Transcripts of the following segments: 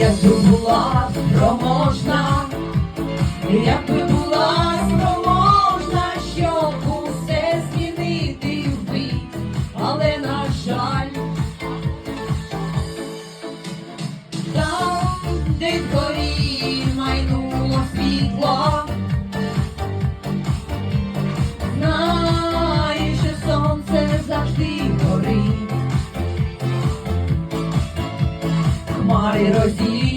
Якби була спроможна, якби була спроможна, щоб усе змінити вбить, але на жаль, там, де горі майнуло світло. Розі.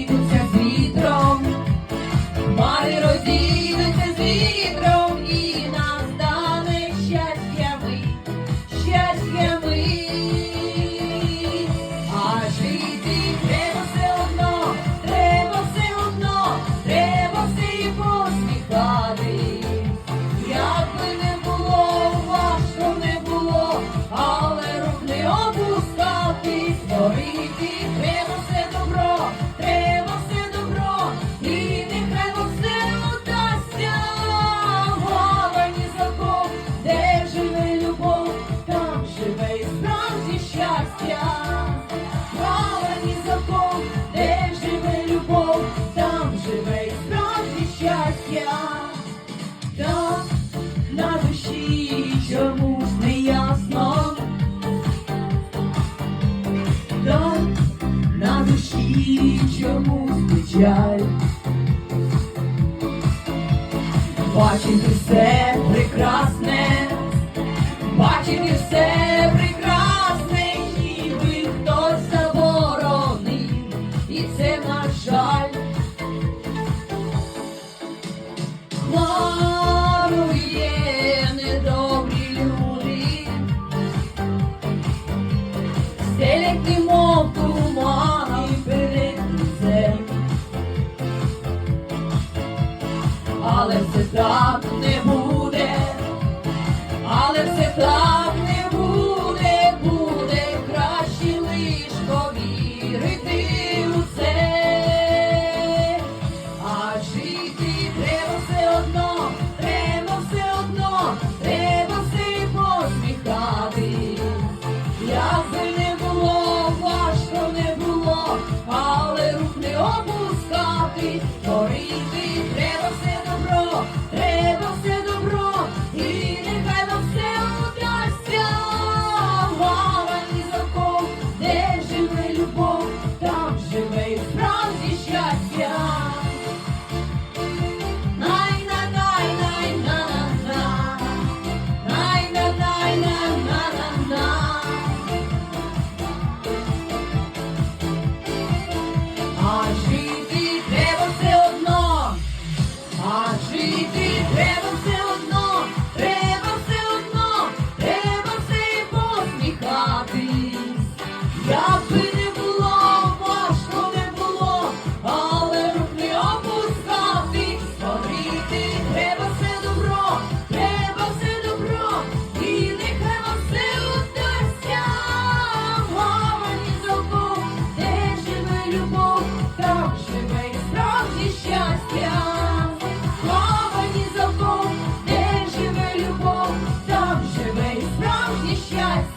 і чомусь печаль. Бачити все прекрасне, бачити все. але все сестра не буде. живий справді щастя, ховані закон, де живе любов, там живе справді щастя.